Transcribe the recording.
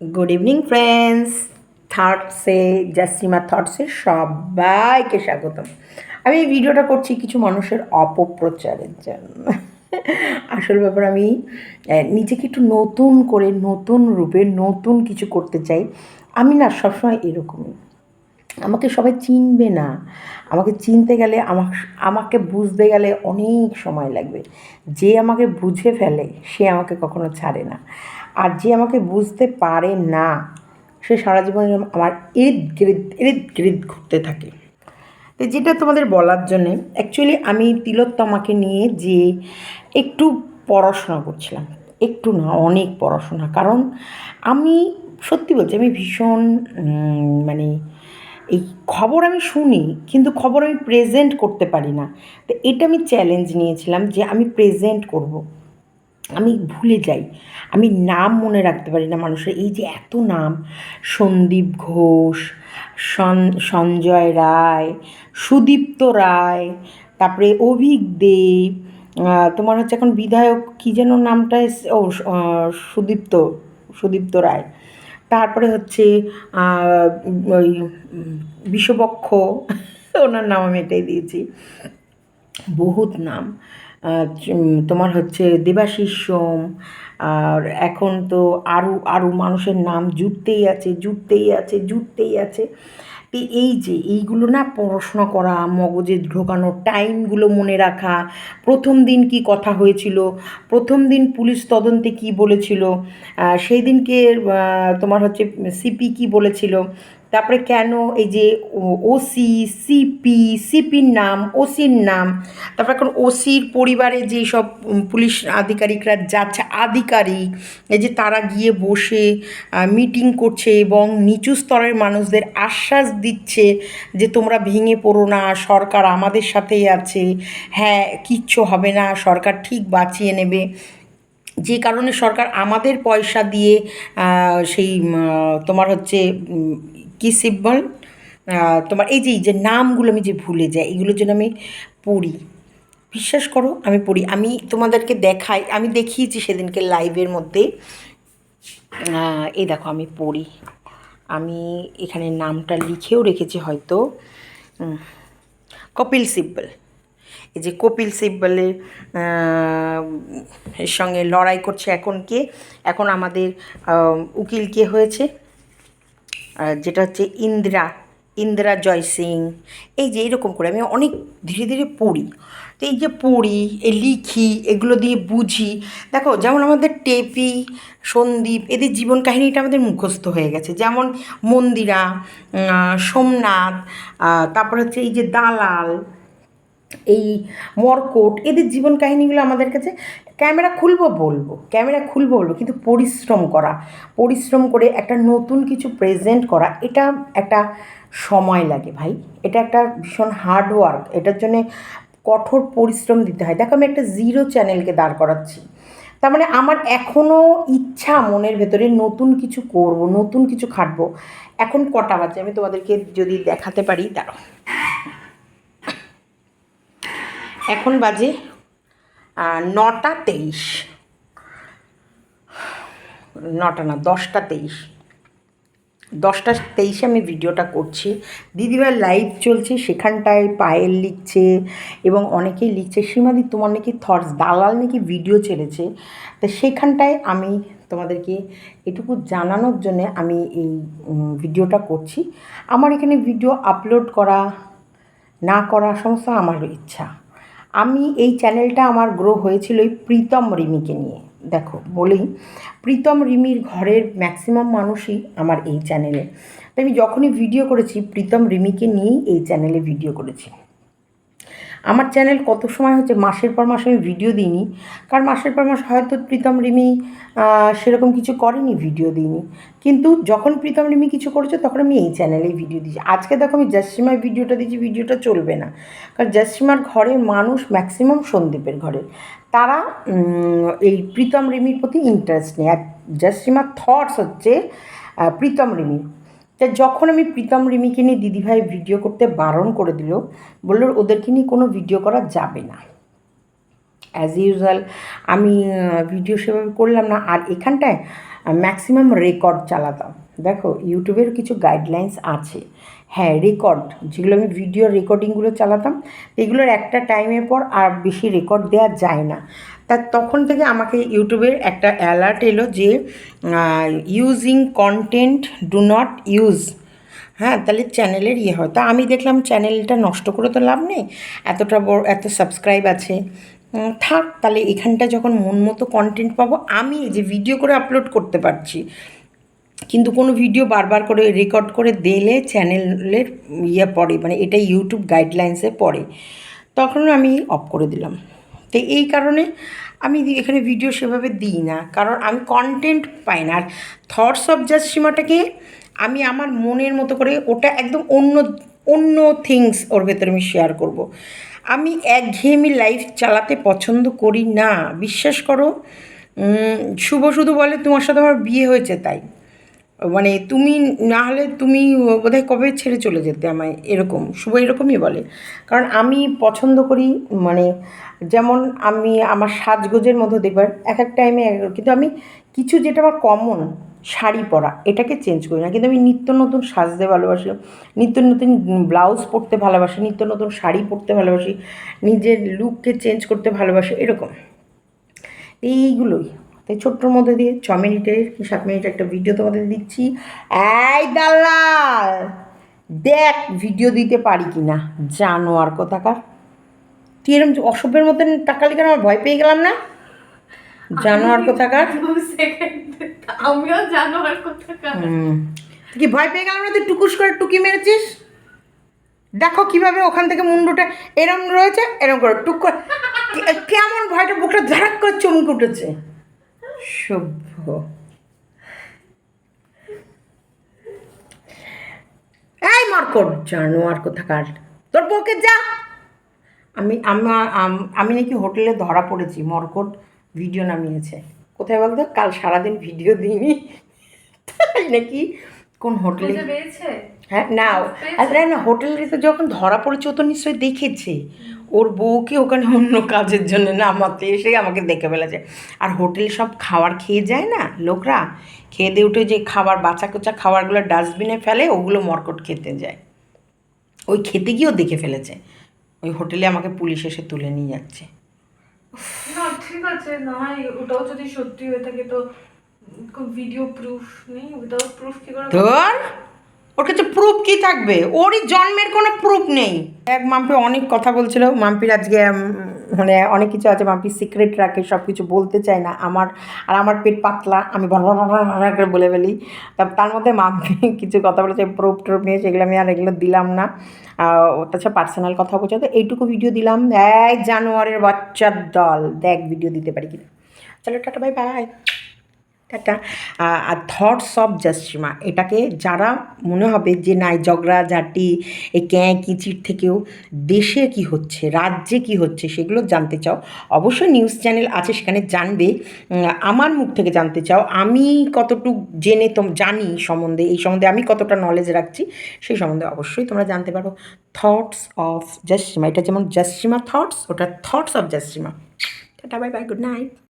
Good evening friends থটসে জাসিমা থটসে সবাইকে স্বাগতম। আমি এই ভিডিওটা করছি কিছু মানুষের অপপ্রচারের জন্য। আসল ব্যাপার আমি নিজেকে একটু নতুন করে, নতুন রূপে, নতুন কিছু করতে চাই। আমি না সবসময় এরকমই। আমাকে সবাই চিনবে না। আমাকে চিনতে গেলে আমাকে আমাকে বুঝতে গেলে অনেক সময় লাগবে। যে আমাকে বুঝে ফেলে, সে আমাকে কখনো ছাড়ে না। আর যে আমাকে বুঝতে পারে না, সে সারা জীবন আমার ইরিদ গিরিদ ইরিদ গিরিদ ঘুরতে থাকে। তো যেটা তোমাদের বলার জন্যে অ্যাকচুয়ালি আমি তিলোত্তমাকে নিয়ে যে একটু পড়াশোনা করছিলাম, একটু না, অনেক পড়াশোনা। কারণ আমি সত্যি বলছি, আমি ভীষণ মানে এই খবর আমি শুনি, কিন্তু খবর আমি প্রেজেন্ট করতে পারি না। তো এটা আমি চ্যালেঞ্জ নিয়েছিলাম যে আমি প্রেজেন্ট করব। আমি ভুলে যাই। আমি নাম মনে রাখতে পারি না মানুষের। এই যে এত নাম, সন্দীপ ঘোষ সঞ্জয় রায়, সুদীপ্ত রায়, তারপরে অভিক দেব তোমার হচ্ছে এখন বিধায়ক, কী যেন নামটা ও সুদীপ্ত সুদীপ্ত রায়। তারপরে হচ্ছে ওই বিশ্বপক্ষ ওনার নাম আমি এটাই দিয়েছি। বহুত নাম। তোমার হচ্ছে দেবাশিস সোম, আর এখন তো আরও আরও মানুষের নাম জুটতেই আছে জুটতেই আছে জুটতেই আছে। এই যে এইগুলো না পড়াশোনা করা, মগজে ঢোকানো, টাইমগুলো মনে রাখা, প্রথম দিন কি কথা হয়েছিল, প্রথম দিন পুলিশ তদন্তে কি বলেছিল সেই দিনকে তোমার হচ্ছে সিপি কি বলেছিল তারপরে কেন এই যে ওসি সিপি সিপির নাম ওসির নাম, তারপর এখন ওসির পরিবারে যেই সব পুলিশ আধিকারিকরা যাচ্ছে, আধিকারিক, এই যে তারা গিয়ে বসে মিটিং করছে এবং নিচু স্তরের মানুষদের আশ্বাস দিচ্ছে যে তোমরা ভেঙে পড়ো না, সরকার আমাদের সাথেই আছে হ্যাঁ কিচ্ছু হবে না, সরকার ঠিক বাঁচিয়ে নেবে। যে কারণে সরকার আমাদের পয়সা দিয়ে সেই তোমার হচ্ছে কী সিম্বল তোমার এই যে এই যে নামগুলো আমি যে ভুলে যাই, এগুলোর জন্য আমি পড়ি। বিশ্বাস করো, আমি পড়ি। আমি তোমাদেরকে দেখাই, আমি দেখিয়েছি সেদিনকে লাইভের মধ্যে। এই দেখো, আমি পড়ি। আমি এখানে নামটা লিখেও রেখেছি হয়তো। কপিল সিব্বল এই যে কপিল সিব্বলের সঙ্গে লড়াই করছে এখন কে? এখন আমাদের উকিল কে হয়েছে? যেটা হচ্ছে ইন্দিরা ইন্দিরা জয় সিং। এই যে এরকম করে আমি অনেক ধীরে ধীরে পড়ি। তো এই যে পড়ি, এই লিখি, এগুলো দিয়ে বুঝি। দেখো, যেমন আমাদের টেপি, সন্দীপ, এদের জীবন কাহিনীটা আমাদের মুখস্থ হয়ে গেছে। যেমন মন্দিরা সোমনাথ তারপর হচ্ছে এই যে দালাল, এই মর্কট, এদের জীবন কাহিনীগুলো আমাদের কাছে ক্যামেরা খুলবো বলব, ক্যামেরা খুলবো বলব, কিন্তু পরিশ্রম করা, পরিশ্রম করে একটা নতুন কিছু প্রেজেন্ট করা, এটা একটা সময় লাগে ভাই। এটা একটা ভীষণ হার্ড ওয়ার্ক এটার জন্যে কঠোর পরিশ্রম দিতে হয়। দেখো আমি একটা জিরো চ্যানেলকে দাঁড় করাচ্ছি। তার মানে আমার এখনও ইচ্ছা মনের ভেতরে নতুন কিছু করব, নতুন কিছু খাটবো। এখন কটা বাজে? আমি তোমাদেরকে যদি দেখাতে পারি, দাঁড়াও। এখন বাজে নটা তেইশ। নটা না, দশটা তেইশ। দশটা তেইশে আমি ভিডিওটা করছি। দিদিভাই লাইভ চলছে, সেখানটায় পায়েল লিখছে এবং অনেকেই লিখছে, সীমাদি, তোমার নাকি থটস দালাল নাকি ভিডিও ছেড়েছে? তো সেখানটায় আমি তোমাদেরকে এটুকু জানানোর জন্যে আমি এই ভিডিওটা করছি। আমার এখানে ভিডিও আপলোড করা, না করা সমস্ত আমারও ইচ্ছা। আমি এই চ্যানেলটা আমার গ্রো হয়েছিল ওই প্রীতম রিমিকে নিয়ে। দেখো, বলেই। প্রীতম রিমির ঘরের ম্যাক্সিমাম মানুষই আমার এই চ্যানেলে আমি যখনই ভিডিও করেছি, প্রীতম রিমিকে নিয়েই এই চ্যানেলে ভিডিও করেছি। আমার চ্যানেল কত সময় হচ্ছে? মাসের পর মাস আমি ভিডিও দিইনি। কারণ মাসের পর মাস হয়তো প্রীতম, রিমি সেরকম কিছু করেনি ভিডিও দিইনি। কিন্তু যখন প্রীতম, রিমি কিছু করেছে, তখন আমি এই চ্যানেলেই ভিডিও দিয়েছি। আজকে দেখো আমি জাসিমার ভিডিওটা দিয়েছি ভিডিওটা চলবে না। কারণ জাসিমার ঘরের মানুষ ম্যাক্সিমাম সন্দীপের ঘরের। তারা এই প্রীতম, রিমির প্রতি ইন্টারেস্ট নেই। আর জাসিমার থটস হচ্ছে প্রীতম, রিমির। তা যখন আমি প্রীতম রিমিকে নিয়ে দিদিভাই ভিডিও করতে বারণ করে দিল, বলল ওদেরকে নিয়ে কোনো ভিডিও করা যাবে না। অ্যাজ ইউজুয়াল আমি ভিডিও সেভাবে করলাম না। আর এখানটায় ম্যাক্সিমাম রেকর্ড চালাতাম। দেখো ইউটিউবের কিছু গাইডলাইন্স আছে। হ্যাঁ রেকর্ড যেগুলো আমি ভিডিও রেকর্ডিংগুলো চালাতাম, এগুলোর একটা টাইমের পর আর বেশি রেকর্ড দেওয়া যায় না। তা তখন থেকে আমাকে ইউটিউবের একটা অ্যালার্ট এলো যে using content do not use হ্যাঁ তাহলে চ্যানেলের ইয়ে হয়। তা আমি দেখলাম চ্যানেলটা নষ্ট করে তো লাভ নেই, এতটা বড়, এত সাবস্ক্রাইব আছে। থাক, তাহলে এখানটা যখন মন মতো কন্টেন্ট পাবো, আমি যে ভিডিও করে আপলোড করতে পারছি। কিন্তু কোনো ভিডিও বারবার করে রেকর্ড করে দিলে চ্যানেলের ইয়ে পড়ে মানে এটা ইউটিউব গাইডলাইন্সে পড়ে। তখন আমি অফ করে দিলাম। তো এই কারণে আমি এখানে ভিডিও সেভাবে দিই না। কারণ আমি কন্টেন্ট পাই না। আর থটস অফ জাস্ট সীমাটাকে আমি আমার মনের মতো করে ওটা একদম অন্য অন্য থিংস ওর ভেতরে আমি শেয়ার করব। আমি একঘেয়েমি লাইফ চালাতে পছন্দ করি না। বিশ্বাস করো শুভ শুধু বলে তোমার সাথে আমার বিয়ে হয়েছে তাই। মানে তুমি না হলে তুমি বোধহয় কবে ছেড়ে চলে যেতে আমায় এরকম, শুভ এরকমই বলে। কারণ আমি পছন্দ করি মানে যেমন আমি আমার সাজগোজের মধ্যে দেখবার এক এক টাইমে এক কিন্তু আমি কিছু যেটা আমার কমন শাড়ি পরা, এটাকে চেঞ্জ করি না। কিন্তু আমি নিত্য নতুন সাজতে ভালোবাসি, নিত্য নতুন ব্লাউজ পরতে ভালোবাসি, নিত্য নতুন শাড়ি পরতে ভালোবাসি, নিজের লুককে চেঞ্জ করতে ভালোবাসি, এরকম। এইগুলোই। তাই ছোট্টর মধ্যে দিয়ে ছ মিনিটের কি সাত মিনিটের একটা ভিডিও তোমাদের দিচ্ছি। এই দালাল দেখ ভিডিও দিতে পারি কি না জানো আর কোথাকার। তুই এরকম অসভ্যের মতন টাকালি কেন? আমার ভয় পেয়ে গেলাম না? জানোয়ার কোথাকার? আমিও জানোয়ার কোথাকার। তুই কি ভয় পেয়ে গেলাম না তুই টুকুস করে টুকি মেরেছিস? দেখো কীভাবে ওখান থেকে মুন্ডুটা এরম রয়েছে এরম করে টুক করে কেমন ভয়টা বুকটা ধারাক করে চমকে উঠেছে। সভ্য। এই মরকট জানোয়ার কোথাকার? তোর বউকে যা। আমি আমার আমি নাকি হোটেলে ধরা পড়েছি, মরকট ভিডিও নামিয়েছে। কোথায় বলতো? কাল সারাদিন ভিডিও দিইনি। তাই নাকি? কোন হোটেলে? পেয়েছে? হ্যাঁ না আরে না হোটেলে তো যখন ধরা পড়েছে ও তো নিশ্চয়ই দেখেছে। ওর বউকে ওখানে অন্য কাজের জন্য নামাতে এসে আমাকে দেখে ফেলেছে। আর হোটেল সব খাবার খেয়ে যায় না লোকরা? খেয়ে দিয়ে উঠে যে খাবার বাচ্চা কোচা খাবারগুলো ডাস্টবিনে ফেলে ওগুলো মরকট খেতে যায়। ওই খেতে গিয়েও দেখে ফেলেছে। ওই হোটেলে আমাকে পুলিশ এসে তুলে নিয়ে যাচ্ছে। না ঠিক আছে না ওটাও যদি সত্যি হয়ে থাকে তো ভিডিও প্রুফ নেই? উইদাউট প্রুফ কি করে ওর কাছে প্রুফ কি থাকবে? ওরই জন্মের কোনো প্রুফ নেই। এক মাম্পি অনেক কথা বলছিল। মাম্পির আজকে মানে অনেক কিছু আছে। মাম্পি সিক্রেট রাখে সব কিছু বলতে চায় না। আমার, আর আমার পেট পাতলা। আমি ভর করে বলে ফেলি। তার মধ্যে মাম্পি কিছু কথা বলেছে প্রুফ ট্রুফ নিয়ে, সেগুলো আমি আর এগুলো দিলাম না। তাছাড়া পার্সোনাল কথা বলছে। তো এইটুকু ভিডিও দিলাম। এই জানোয়ারের বাচ্চার দল। দেখ ভিডিও দিতে পারি কিনা। চলো, টাটা বাই বাই টাটা আর থটস অফ জাস্টিমা এটাকে যারা মনে হবে যে নাই, ঝগড়া, ঝাঁটি এই ক্যাঁ কিচির থেকেও দেশে কি হচ্ছে, রাজ্যে কি হচ্ছে, সেগুলো জানতে চাও, অবশ্যই নিউজ চ্যানেল আছে, সেখানে জানবে। আমার মুখ থেকে জানতে চাও, আমি কতটুক জেনে তোম, জানি সম্বন্ধে, এই সম্বন্ধে আমি কতটা নলেজ রাখছি, সেই সম্বন্ধে অবশ্যই তোমরা জানতে পারো। থটস অফ জাস্টিমা এটা যেমন জাস্টিমা থটস ওটা thoughts of Jasima tata bye bye good night